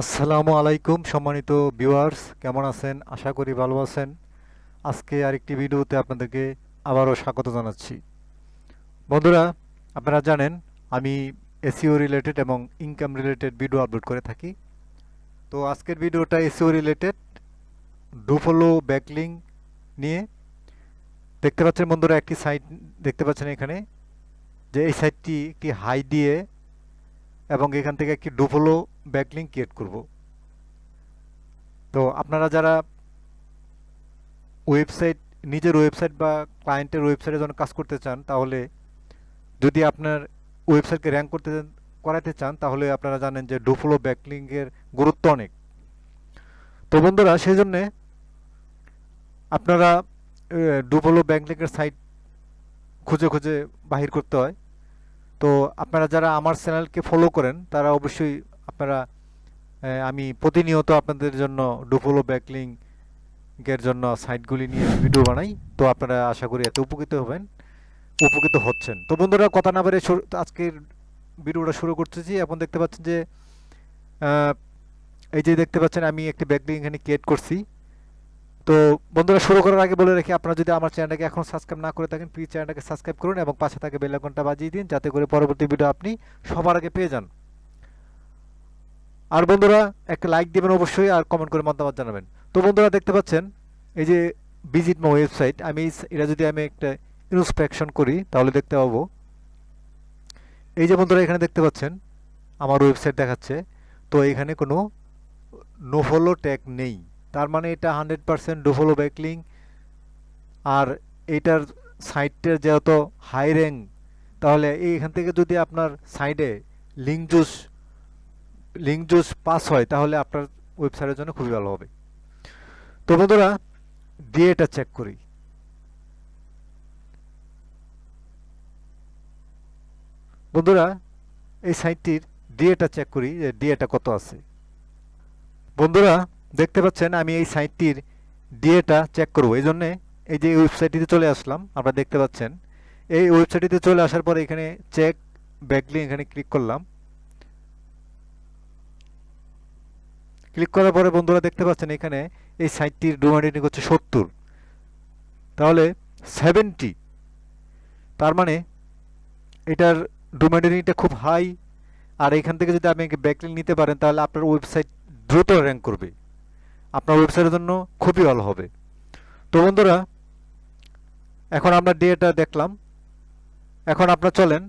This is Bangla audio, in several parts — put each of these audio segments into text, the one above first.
আসসালামু আলাইকুম, সম্মানিত ভিউয়ার্স, কেমন আছেন? আশা করি ভালো আছেন। আজকে আরেকটি ভিডিওতে আপনাদেরকে আবারও স্বাগত জানাচ্ছি। বন্ধুরা, আপনারা জানেন, আমি এসিও রিলেটেড এবং ইনকাম রিলেটেড ভিডিও আপলোড করে থাকি। তো আজকের ভিডিওটা এসিও রিলেটেড ডুফলো ব্যাকলিং নিয়ে। দেখতে পাচ্ছেন বন্ধুরা, একটি সাইট দেখতে পাচ্ছেন এখানে, যে এই সাইটটি একটি হাই দিয়ে এবং এখান থেকে একটি ডুফলো ব্যাকলিঙ্ক ক্রিয়েট করব। তো আপনারা যারা ওয়েবসাইট নিজের ওয়েবসাইট বা ক্লায়েন্টের ওয়েবসাইটে যখন কাজ করতে চান, তাহলে যদি আপনার ওয়েবসাইটকে র্যাঙ্ক করতে করাতে চান তাহলে আপনারা জানেন যে ডুফলো ব্যাকলিঙ্কের গুরুত্ব অনেক। তো বন্ধুরা সেই জন্যে আপনারা ডুফলো ব্যাকলিঙ্কের সাইট খুঁজে খুঁজে বাহির করতে হয়। তো আপনারা যারা আমার চ্যানেলকে ফলো করেন, তারা অবশ্যই আপনারা আমি প্রতিনিয়ত আপনাদের জন্য ডুফলো ব্যাকলিংকের জন্য সাইটগুলি নিয়ে ভিডিও বানাই। তো আপনারা আশা করি এত উপকৃত হবেন, উপকৃত হচ্ছেন। তো বন্ধুরা, কথা না বেড়ে আজকের ভিডিওটা শুরু করতেছি। এখন দেখতে পাচ্ছেন যে এই যে দেখতে পাচ্ছেন আমি একটি ব্যাকলিং এখানে ক্রিয়েট করছি। তো বন্ধুরা, শুরু করার আগে বলে রাখি, আপনারা যদি আমার চ্যানেলটাকে এখন সাবস্ক্রাইব না করে থাকেন প্লিজ চ্যানেলটাকে সাবস্ক্রাইব করুন এবং পাশে থাকে বেল আইকনটা বাজিয়ে দিন, যাতে করে পরবর্তী ভিডিও আপনি সবার আগে পেয়ে যান। আর বন্ধুরা, একটা লাইক দিবেন অবশ্যই আর কমেন্ট করে মতামত জানাবেন। তো বন্ধুরা, দেখতে পাচ্ছেন, এই যে ভিজিট মাই ওয়েবসাইট আমি এটা যদি আমি একটা ইনস্পেকশন করি, তাহলে দেখতে পাবো। এই যে বন্ধুরা, এখানে দেখতে পাচ্ছেন, আমার ওয়েবসাইট দেখাচ্ছে। তো এখানে কোনো নো ফলো ট্যাগ নেই। তার মানে এটা হান্ড্রেড পারসেন্ট ডুফলো ব্যাকলিং আর এটার সাইটটার যেহেতু হাই র্যাঙ্ক তাহলে এইখান থেকে যদি আপনার সাইডে link juice link juice pass হয়, তাহলে আপনার ওয়েবসাইটের জন্য খুবই ভালো হবে। তো বন্ধুরা, দিয়ে এটা চেক করি। বন্ধুরা, এই সাইটটির ডিএটা চেক করি যে ডিএটা কত আছে। বন্ধুরা, দেখতে পাচ্ছেন আমি এই সাইটটির ডিএটা চেক করব। এই জন্যে এই যে ওয়েবসাইটটিতে চলে আসলাম, আপনারা দেখতে পাচ্ছেন। এই ওয়েবসাইটটিতে চলে আসার পরে এখানে চেক ব্যাকলিং এখানে ক্লিক করলাম। ক্লিক করার পরে বন্ধুরা দেখতে পাচ্ছেন এখানে এই সাইটটির ডোমেন রেটিং হচ্ছে সত্তর। তাহলে সেভেন্টি তার মানে এটার ডোমেন রেটিংটা খুব হাই আর এখান থেকে যদি আপনি ব্যাকলিং নিতে পারেন, তাহলে আপনার ওয়েবসাইট দ্রুত র্যাঙ্ক করবে। আপনার ওয়েবসাইটের জন্য খুবই ভালো হবে। তো বন্ধুরা, এখন আমরা ডেটা দেখলাম। এখন আপনারা চলেন,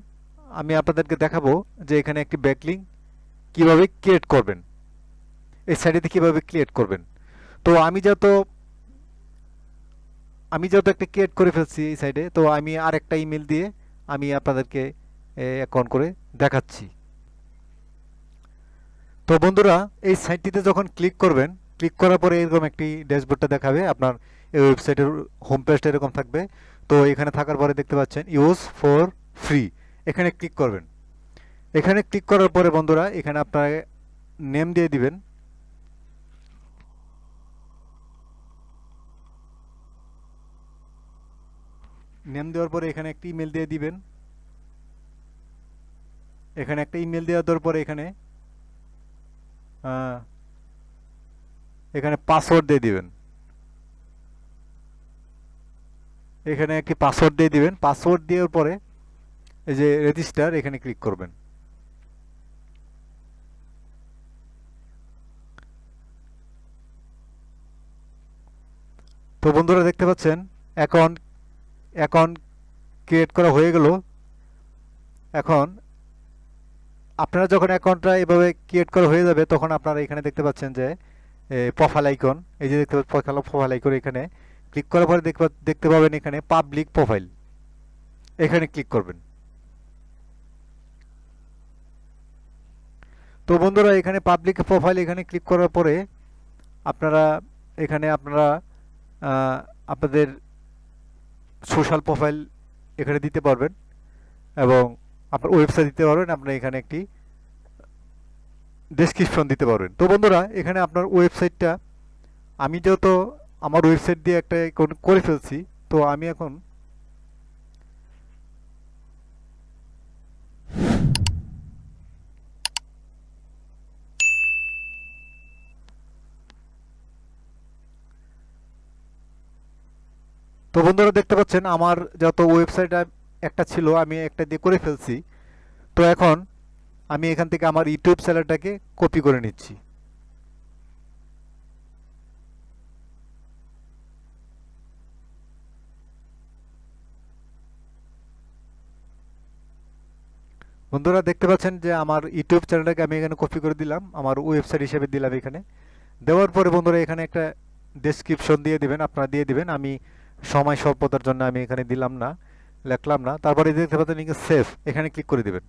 আমি আপনাদেরকে দেখাবো যে এখানে একটি ব্যাকলিং কীভাবে ক্রিয়েট করবেন। এই সাইডেতে কীভাবে ক্রিয়েট করবেন। তো আমি যেহেতু আমি যেহেতু একটা ক্রিয়েট করে ফেলছি এই সাইডে তো আমি আর একটা ইমেল দিয়ে আমি আপনাদেরকে অ্যাকাউন্ট করে দেখাচ্ছি। তো বন্ধুরা, এই সাইটটিতে যখন ক্লিক করবেন ক্লিক করার পরে এরকম একটি ড্যাশবোর্ডটা দেখাবে, আপনার এই ওয়েবসাইটের হোম পেজটা এরকম থাকবে। তো এখানে থাকার পরে দেখতে পাচ্ছেন ইউজ ফর ফ্রি এখানে ক্লিক করবেন। এখানে ক্লিক করার পরে বন্ধুরা, এখানে আপনার নেম দিয়ে দিবেন। নেম দেওয়ার পরে এখানে একটি ইমেল দিয়ে দিবেন। এখানে একটা ইমেল দেওয়ার পরে এখানে এখানে পাসওয়ার্ড দিয়ে দিবেন। এখানে একটি পাসওয়ার্ড দিয়ে দিবেন। পাসওয়ার্ড দেওয়ার পরে এই যে রেজিস্টার এখানে ক্লিক করবেন। তো বন্ধুরা দেখতে পাচ্ছেন অ্যাকাউন্ট অ্যাকাউন্ট ক্রিয়েট করা হয়ে গেল, এখন আপনারা যখন অ্যাকাউন্টটা এভাবে ক্রিয়েট করা হয়ে যাবে, তখন আপনারা এখানে দেখতে পাচ্ছেন যে প্রোফাইল আইকন এই যে দেখতে পাচ্ছেন প্রোফাইল আইকন এখানে ক্লিক করার পরে দেখতে পাবেন এখানে পাবলিক প্রোফাইল এখানে ক্লিক করবেন। তো বন্ধুরা, এখানে পাবলিক প্রোফাইল এখানে ক্লিক করার পরে আপনারা, এখানে আপনারা আপনাদের সোশ্যাল প্রোফাইল এখানে দিতে পারবেন এবং আপনার ওয়েবসাইট দিতে পারবেন, আপনার এখানে একটি ডেসক্রিপশন দিতে পারবেন। তো বন্ধুরা, এখানে আপনার ওয়েবসাইটটা, আমি যেহেতু আমার ওয়েবসাইট দিয়ে একটা করে ফেলছি, তো আমি এখন তো বন্ধুরা দেখতে পাচ্ছেন, আমার যত ওয়েবসাইট একটা ছিল, আমি একটা দিয়ে করে ফেলছি। তো এখন আমি এখান থেকে আমার ইউটিউব চ্যানেলটাকে কপি করে নিচ্ছি। বন্ধুরা দেখতে পাচ্ছেন যে আমার ইউটিউব চ্যানেলটাকে আমি এখানে কপি করে দিলাম, আমার ওয়েবসাইট হিসেবে দিলাম এখানে। দেওয়ার পরে বন্ধুরা এখানে একটা ডেসক্রিপশন দিয়ে দিবেন, আপনারা দিয়ে দিবেন। আমি সময় স্বল্পতার জন্য আমি এখানে দিলাম না, লেখলাম না। তারপরে দেখতে পাচ্ছেন সেভ এখানে ক্লিক করে দেবেন।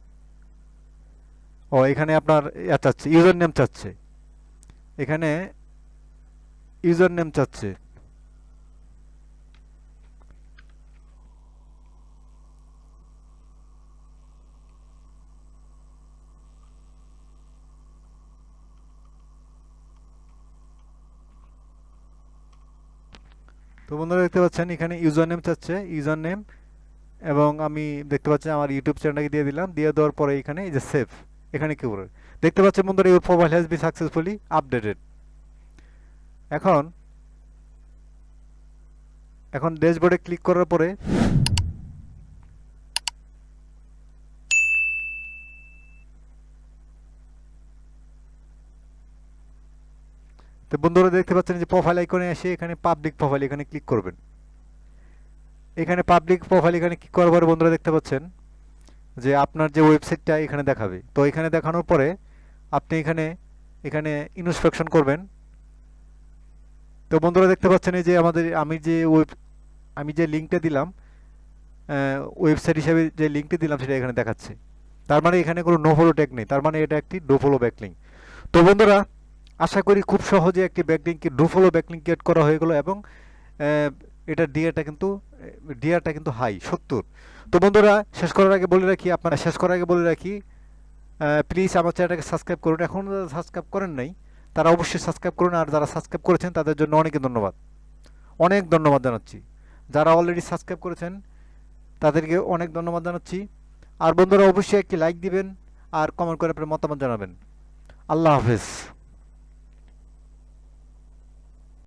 ও, এখানে আপনার ইয়া চাচ্ছে ইউজার নেম চাচ্ছে। এখানে ইউজার নেম চাচ্ছে। তো বন্ধুরা দেখতে পাচ্ছেন, এখানে ইউজার নেম চাচ্ছে ইউজার নেম এবং আমি দেখতে পাচ্ছি আমার ইউটিউব চ্যানেলটাকে দিয়ে দিলাম, দিয়ে দেওয়ার পরে এখানে এই যে সেফ এখানে কি করে দেখতে পাচ্ছেন বন্ধুরা your profile has be successfully updated এখন এখন ড্যাশবোর্ডে ক্লিক করার পরে তো বন্ধুরা দেখতে পাচ্ছেন যে প্রোফাইল আইকনে এসে এখানে পাবলিক প্রোফাইল এখানে ক্লিক করবেন। এখানে পাবলিক প্রোফাইল এখানে ক্লিক করার পরে বন্ধুরা দেখতে পাচ্ছেন যে আপনার যে ওয়েবসাইটটা এখানে দেখাবে। তো এখানে দেখানোর পরে আপনি এখানে এখানে ইনস্পেকশন করবেন। তো বন্ধুরা দেখতে পাচ্ছেন এই যে আমাদের, আমি যে ওয়েব আমি যে লিঙ্কটা দিলাম ওয়েবসাইট হিসেবে যে লিঙ্কটি দিলাম সেটা এখানে দেখাচ্ছে। তার মানে এখানে কোনো নো ফলো ট্যাগ নেই। তার মানে এটা একটি ডো ফলো ব্যাকলিং তো বন্ধুরা আশা করি খুব সহজে একটি ব্যাকলিংকে ডো ফলো ব্যাকলিং ক্রিয়েট করা হয়ে গেল এবং এটা ডিআরটা কিন্তু ডিআরটা কিন্তু হাই সত্তর। তো বন্ধুরা, শেষ করার আগে বলে রাখি, আপনারা শেষ করার আগে বলে রাখি প্লিজ আমার চ্যানেলটাকে সাবস্ক্রাইব করুন। এখন যারা সাবস্ক্রাইব করেন নাই, তারা অবশ্যই সাবস্ক্রাইব করুন আর যারা সাবস্ক্রাইব করেছেন, তাদের জন্য অনেক ধন্যবাদ। অনেক ধন্যবাদ জানাচ্ছি। যারা অলরেডি সাবস্ক্রাইব করেছেন, তাদেরকে অনেক ধন্যবাদ জানাচ্ছি। আর বন্ধুরা, অবশ্যই একটি লাইক দিবেন আর কমেন্ট করে আপনার মতামত জানাবেন। আল্লাহ হাফেজ।